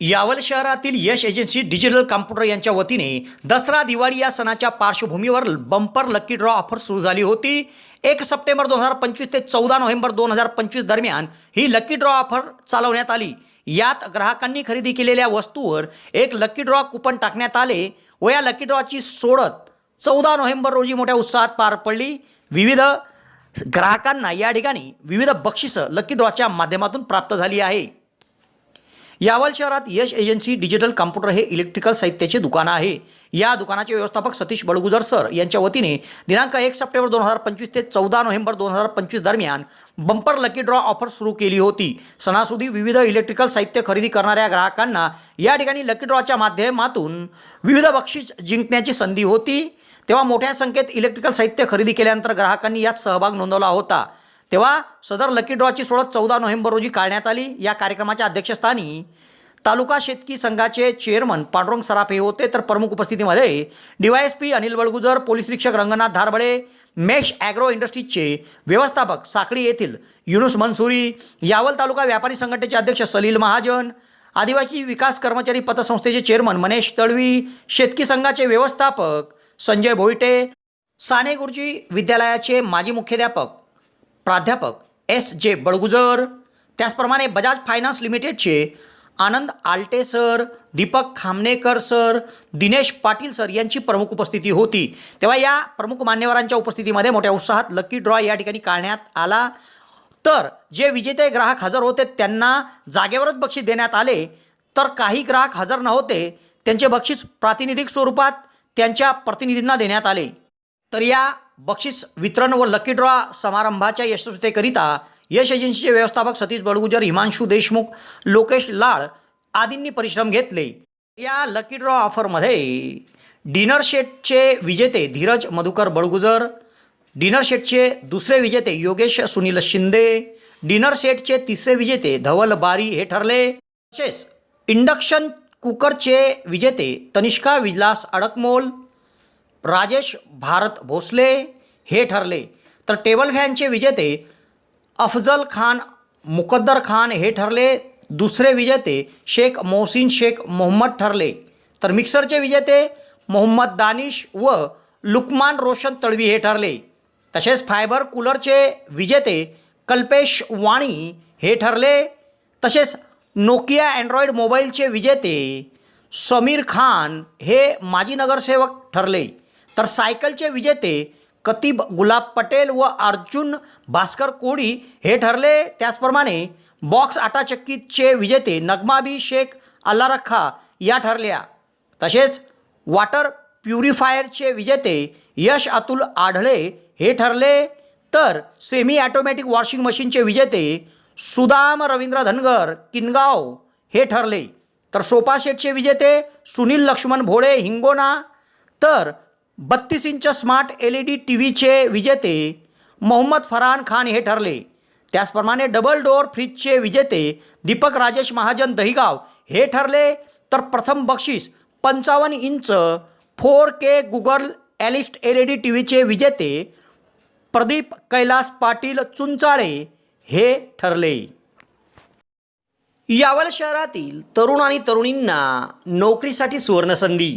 यावल शहरातील यश agency digital computer यांच्या वतीने दसरा दिवाळी या सणाच्या पार्श्वभूमीवर बंपर लकी ड्रॉ ऑफर सुरू झाली होती. एक सप्टेंबर दोन हजार पंचवीस ते चौदा नोव्हेंबर दोन हजार पंचवीस दरम्यान ही लकी ड्रॉ ऑफर चालवण्यात आली. यात ग्राहकांनी खरेदी केलेल्या वस्तूवर एक लकी ड्रॉ कुपन टाकण्यात आले व या लकी ड्रॉची सोडत चौदा नोव्हेंबर रोजी मोठ्या उत्साहात पार पडली. विविध ग्राहकांना या ठिकाणी विविध बक्षिसं लकी ड्रॉच्या माध्यमातून प्राप्त झाली आहे. यावल शहरात यश एजन्सी डिजिटल कॉम्प्युटर हे इलेक्ट्रिकल साहित्याचे दुकान आहे. या दुकानाचे व्यवस्थापक सतीश बळगुजर सर यांच्या वतीने दिनांक एक सप्टेंबर दोन हजार पंचवीस ते चौदा नोव्हेंबर दोन हजार पंचवीस दरम्यान बंपर लकी ड्रॉ ऑफर सुरू केली होती. सणासुदी विविध इलेक्ट्रिकल साहित्य खरेदी करणाऱ्या ग्राहकांना या ठिकाणी लकी ड्रॉच्या माध्यमातून विविध बक्षीस जिंकण्याची संधी होती. तेव्हा मोठ्या संख्येत इलेक्ट्रिकल साहित्य खरेदी केल्यानंतर ग्राहकांनी यात सहभाग नोंदवला होता. तेव्हा सदर लकी ड्रॉची सोडत चौदा नोव्हेंबर रोजी काढण्यात आली. या कार्यक्रमाच्या अध्यक्षस्थानी तालुका शेतकी संघाचे चेअरमन पांडुरंग सराफ हे होते. तर प्रमुख उपस्थितीमध्ये डीवायएसपी अनिल बळगुजर पोलीस निरीक्षक रंगनाथ धारबळे मेश ॲग्रो इंडस्ट्रीजचे व्यवस्थापक साखळी येथील युनुस मनसुरी यावल तालुका व्यापारी संघटनेचे अध्यक्ष सलील महाजन आदिवासी विकास कर्मचारी पतसंस्थेचे चेअरमन मनेश तळवी शेतकी संघाचे व्यवस्थापक संजय भोईटे साने गुरुजी विद्यालयाचे माजी मुख्याध्यापक प्राध्यापक एस जे बळगुजर त्याचप्रमाणे बजाज फायनान्स लिमिटेडचे Anand Alte sir Deepak Khamnekar sir Dinesh Patil sir यांची प्रमुख उपस्थिती होती. तेव्हा या प्रमुख मान्यवरांच्या उपस्थितीमध्ये मोठ्या उत्साहात लकी ड्रॉ या ठिकाणी काढण्यात आला. तर जे विजेते ग्राहक हजर होते त्यांना जागेवरच बक्षीस देण्यात आले. तर काही ग्राहक हजर नव्हते त्यांचे बक्षीस प्रातिनिधिक स्वरूपात त्यांच्या प्रतिनिधींना देण्यात आले. तर या बक्षीस वितरण व लकी ड्रॉ समारंभाच्या यशस्वीतेकरिता यश एजन्सीचे व्यवस्थापक सतीश बडगुजर हिमांशू देशमुख लोकेश लाळ आदींनी परिश्रम घेतले. या लकी ड्रॉ ऑफरमध्ये डिनर शेटचे विजेते धीरज मधुकर बडगुजर डिनर सेटचे दुसरे विजेते योगेश सुनील शिंदे डिनर सेटचे तिसरे विजेते धवल बारी हे ठरले. तसेच इंडक्शन कुकरचे विजेते तनिष्का विलास अडकमोल राजेश भारत भोसले हे ठरले. तर टेबल फॅनचे विजेते अफजल खान मुकद्दर खान हे ठरले. दुसरे विजेते शेख मोहसिन शेख मोहम्मद ठरले. तर मिक्सरचे विजेते मोहम्मद दानिश व लुकमान रोशन तळवी हे ठरले. तसेच फायबर कूलरचे विजेते कल्पेश वाणी हे ठरले. तसेच नोकिया अँड्रॉइड मोबाईलचे विजेते समीर खान हे माजी नगरसेवक ठरले. तर सायकलचे विजेते कतीब गुलाब पटेल व अर्जुन भास्कर कोडी हे ठरले. त्याचप्रमाणे बॉक्स आटाचक्कीचे विजेते नगमाबी शेख अल्लारखा या ठरल्या. तसेच वॉटर प्युरिफायरचे विजेते यश अतुल आढळे हे ठरले. तर सेमी ॲटोमॅटिक वॉशिंग मशीनचे विजेते सुदाम रवींद्र धनगर किनगाव हे ठरले. तर सोपा सेटचे विजेते सुनील लक्ष्मण भोळे हिंगोना. तर बत्तीस inch smart L E D T व्हीचे विजेते मोहम्मद फरहान खान हे ठरले. त्याचप्रमाणे डबल डोअर फ्रीजचे विजेते दीपक राजेश महाजन दहिगाव हे ठरले. तर प्रथम बक्षीस पंचावन्न इंच फोर के गुगल ॲलिस्ट एल ई डी टी व्हीचे विजेते प्रदीप कैलास पाटील चुंचाळे हे ठरले. यावल शहरातील तरुण आणि तरुणींना नोकरीसाठी सुवर्णसंधी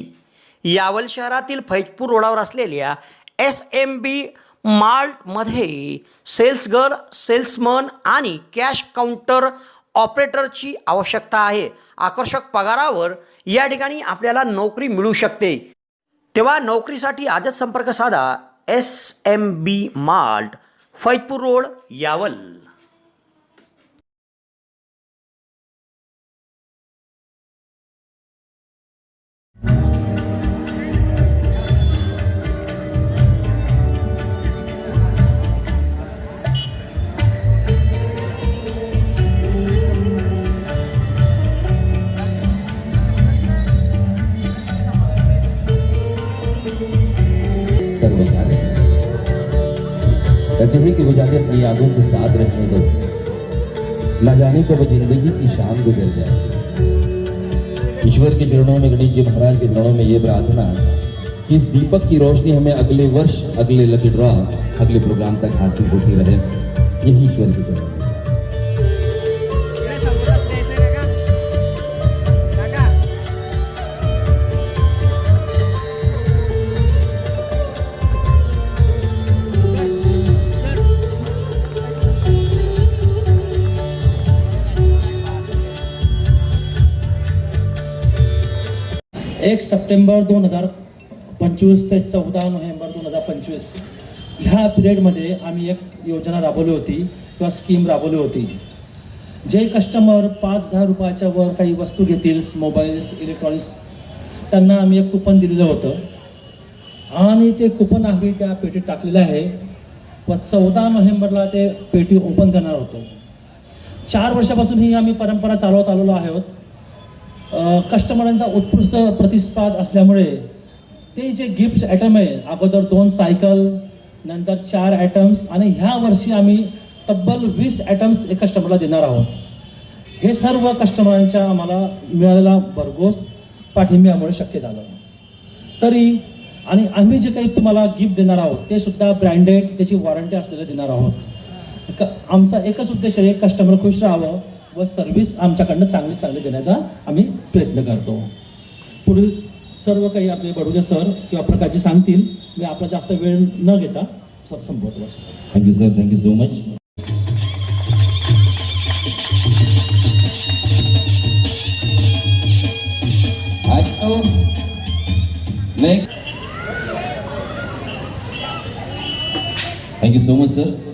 यावल शहरातील फैजपूर रोडावर असलेल्या एस एम बी मार्टमध्ये सेल्स गर्ल सेल्समन आणि कॅश काउंटर ऑपरेटरची आवश्यकता आहे. आकर्षक पगारावर या ठिकाणी आपल्याला नोकरी मिळू शकते. तेव्हा नोकरीसाठी आजच संपर्क साधा S M B mart Faizpur road Yawal. कहते हैं कि वो अपनी यादों के साथ रहने दो। न जाने कब ज़िंदगी की शाम गुजर जाए। ईश्वर के चरणों में, गणेश जी महाराज के चरणों में ये प्रार्थना कि इस दीपक की रोशनी हमें अगले वर्ष, अगले लकी ड्रॉ अगले प्रोग्राम तक हासिल होती रहे। यही ईश्वर की चरण एक सप्टेंबर दोन हजार पंचवीस ते चौदा नोव्हेंबर दोन हजार पंचवीस ह्या पिरियडमध्ये आम्ही एक योजना राबवली होती किंवा स्कीम राबवली होती जे कस्टमर पाच हजार रुपयाच्या वर काही वस्तू घेतील मोबाईल्स इलेक्ट्रॉनिक्स त्यांना आम्ही एक कुपन दिलेलं होतं. आणि ते कुपन आम्ही त्या पेटीत टाकलेलं आहे. व चौदा नोव्हेंबरला ते पेटी ओपन करणार होतो. चार वर्षापासून ही आम्ही परंपरा चालवत आलेलो आहोत. कस्टमरांचा उत्कृष्ट प्रतिसाद असल्यामुळे ते जे गिफ्ट ॲटम आहे अगोदर दोन सायकल नंतर चार ॲटम्स आणि ह्या वर्षी आम्ही तब्बल वीस ॲटम्स एक कस्टमरला देणार आहोत. हे सर्व कस्टमरांच्या आम्हाला मिळालेला भरघोस पाठिंब्यामुळे शक्य झालं. तरी आणि आम्ही जे काही तुम्हाला गिफ्ट देणार आहोत ते सुद्धा ब्रँडेड त्याची वॉरंटी असलेलं देणार आहोत. क- आमचा एकच उद्देश आहे कस्टमर खुश राहावं. व सर्व्हिस आमच्याकडनं चांगली चांगली देण्याचा आम्ही प्रयत्न करतो. पुढील सर्व काही आपले बडूजे सर किंवा प्रकारचे सांगतील. मी आपला जास्त वेळ न घेता संपवतो thank you sir thank you so much next thank you so much sir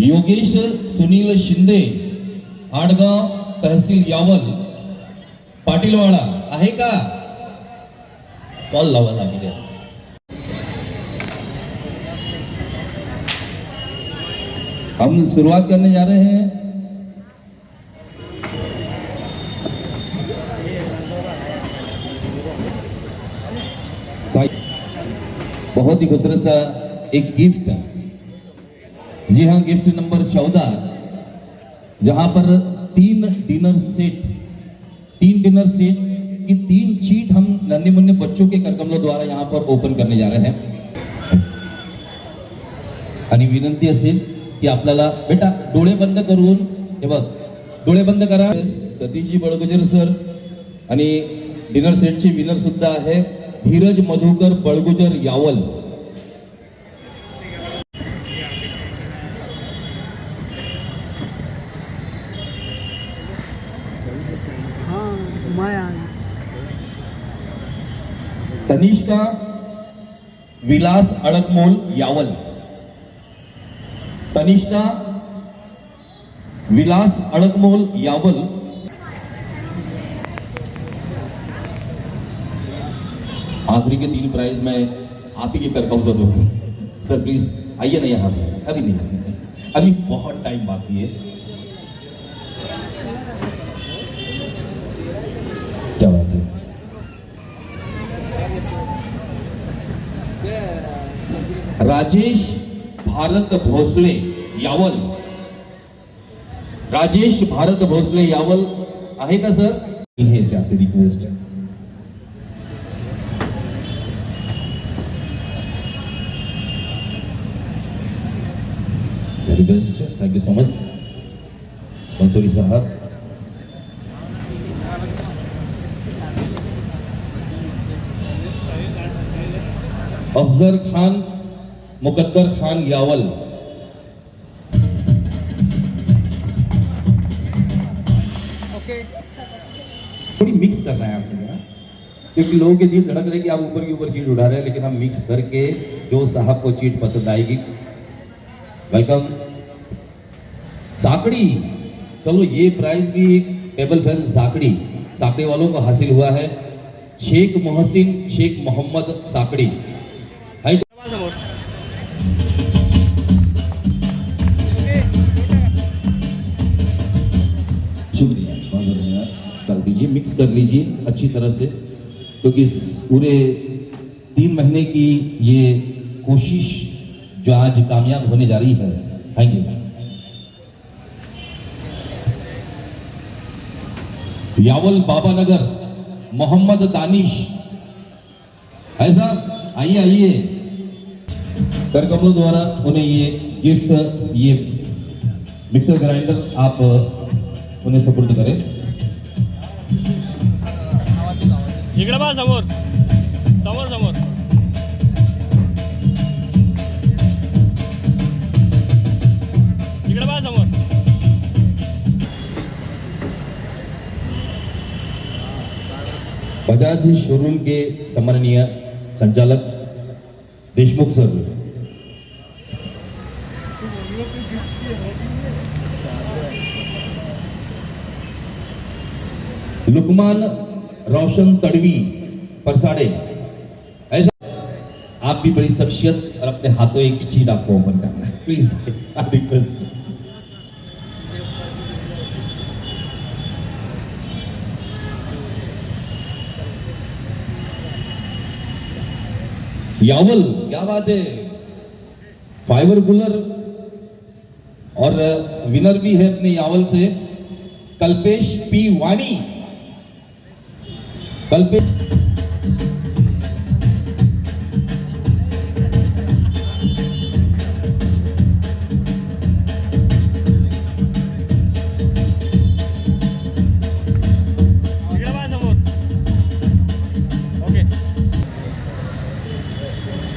Yogesh, Sunil Shinde, Adgaon tehsil Yawal, Patilwada. आहे का? कॉल लावा हम शुरुआत करने जा रहे हैं. बहुत ही खूबसूरत सा एक गिफ्ट जी हाँ गिफ्ट नंबर चौदह। जहां पर तीन डिनर सेट तीन डिनर सेट की तीन चीट हम नन्हे मुन्ने बच्चों के करकमलों द्वारा यहाँ पर ओपन करने जा रहे हैं। आणि विनंती असेल की आपल्याला बेटा डोळे बंद करून हे बघ डोळे बंद करा. सतीशजी बळगुजर सर आणि डिनर सेटचे विनर सुद्धा आहे. धीरज मधुकर बळगुजर यावल. हाँ तनिष्का, विलास अडकमोल, यावल। तनिष्का, विलास अडकमोल, यावल। आखिरी के तीन प्राइज में आप ही के कर पाऊँगा दो सर प्लीज़ आइए ना यहाँ पे। अभी नहीं। अभी बहुत टाइम बाकी है क्या बात है राजेश भारत भोसले यावल. राजेश भारत भोसले यावल. आहे का, sir? Say request very best thank you so much Mansoori Saheb Afzar Khan Muqaddar Khan Yawal. Okay थोड़ी मिक्स करना है आपको यहाँ क्योंकि लोगों के दिल धड़क रहे कि आप ऊपर की ऊपर चीट उड़ा रहे हैं लेकिन हम मिक्स करके जो साहब को चीट पसंद आएगी। वेलकम साकड़ी। चलो ये प्राइज भी टेबल फ़ैन साकड़ी। साकड़ी वालों को हासिल हुआ है। शेख मोहसिन शेख मोहम्मद साकड़ी। कर लीजिए अच्छी तरह से, क्योंकि पूरे तीन महीने की ये कोशिश जो आज कामयाब होने जा रही है थैंक यू यावल बाबा नगर मोहम्मद दानिश। साहब आइए आइए। कर कमलों द्वारा उन्हें ये गिफ्ट ये मिक्सर ग्राइंडर आप, उन्हें सुपुर्द करें। इकडे बा समोर. समोर समोर. इकडे बा समोर. बजाज शोरूम के सम्माननीय संचालक देशमुख सर। लुकमान रोशन तड़वी परसाड़े। ऐसा आप भी बड़ी शख्सियत और अपने हाथों एक चीज आपको ओपन करना है। प्लीज आई रिक्वेस्ट यावल क्या बात है? फाइबर बुलर और विनर भी है अपने यावल से। कल्पेश पी वाणी। ओके।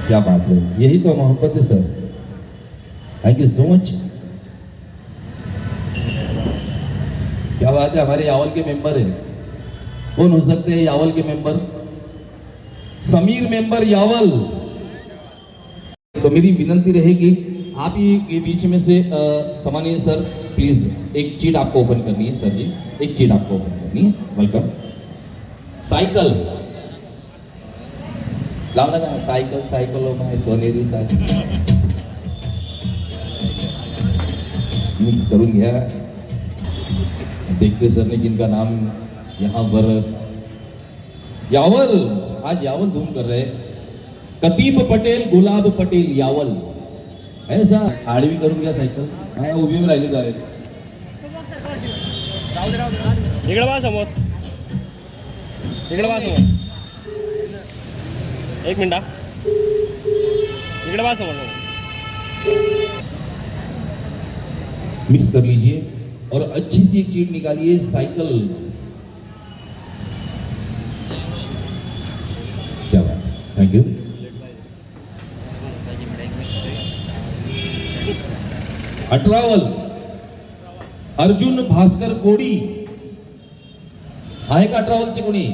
क्या बात है। यही तो मोहब्बत है sir. Thank you so much क्या बात है हमारे यावल के मेंबर है। कौन हो सकते हैं यावल के मेंबर समीर मेंबर यावल। तो मेरी विनंती रहेगी, आप ही के बीच में से सामान्य सर प्लीज़ एक चीट आपको ओपन करनी है, सर जी। एक चीट आपको ओपन करनी है। वेलकम साइकिल लावला का सायकल सायकल हो सोनेरी सायकल मिक्स करून घ्या देखते सर ने जिनका नाम यहाँ पर। यावल आज यावल धूम कर रहे। कतीब पटेल गुलाब पटेल यावल। ऐसा। आडवी करून घ्या सायकल हा उभी राहिली जाईल इकडे समोर। समोर। एक मिनटा इकडे बघा समोर। मिक्स कर लीजिए और अच्छी सी एक चीट निकालिए साइकिल क्या बात थैंक यू अठरावल. अर्जुन भास्कर कोडी. आहे का अठरावलचे कोणी?